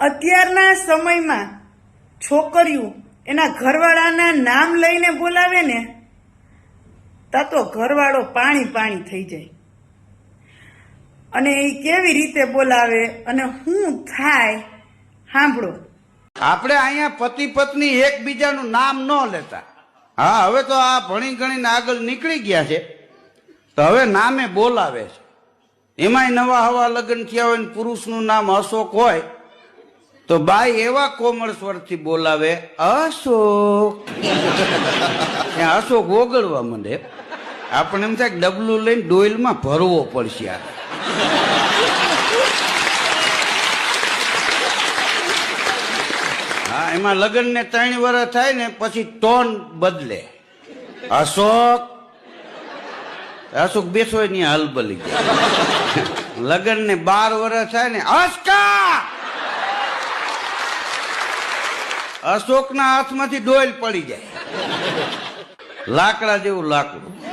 અત્યારના સમયમાં છોકરીઓ એના ઘરવાળાના નામ લઈને બોલાવે ને, તા તો ઘરવાળો પાણી પાણી થઈ જાય. અને એ કેવી રીતે બોલાવે અને શું થાય, સાંભળો. આપણે અહીંયા પતિ પત્ની એકબીજાનું નામ ન લેતા. હા, હવે તો આ ભણી ગણીને આગળ નીકળી ગયા છે. તો હવે નામે બોલાવે છે. એમાંય નવા હવા લગ્ન થયા હોય ને પુરુષનું નામ અશોક હોય તો બાઈ એવા કોમળ સ્વરથી બોલાવે, અશોક. અશોક ઓગળવા માંડે. આપણે એમ થાય કે ડબલું લઈને ડોઈલમાં ભરવો પડશે આ. હા, એમાં લગ્ન ને ત્રણ વર્ષ થાય ને પછી ટોન બદલે. અશોક. અશોક બેસો ની હાલ બલી ગયા લગ્ન ને બાર વર્ષ થાય ને અશોક. ના હાથમાંથી ડોયલ પડી જાય. લાકડા જેવું લાકડું.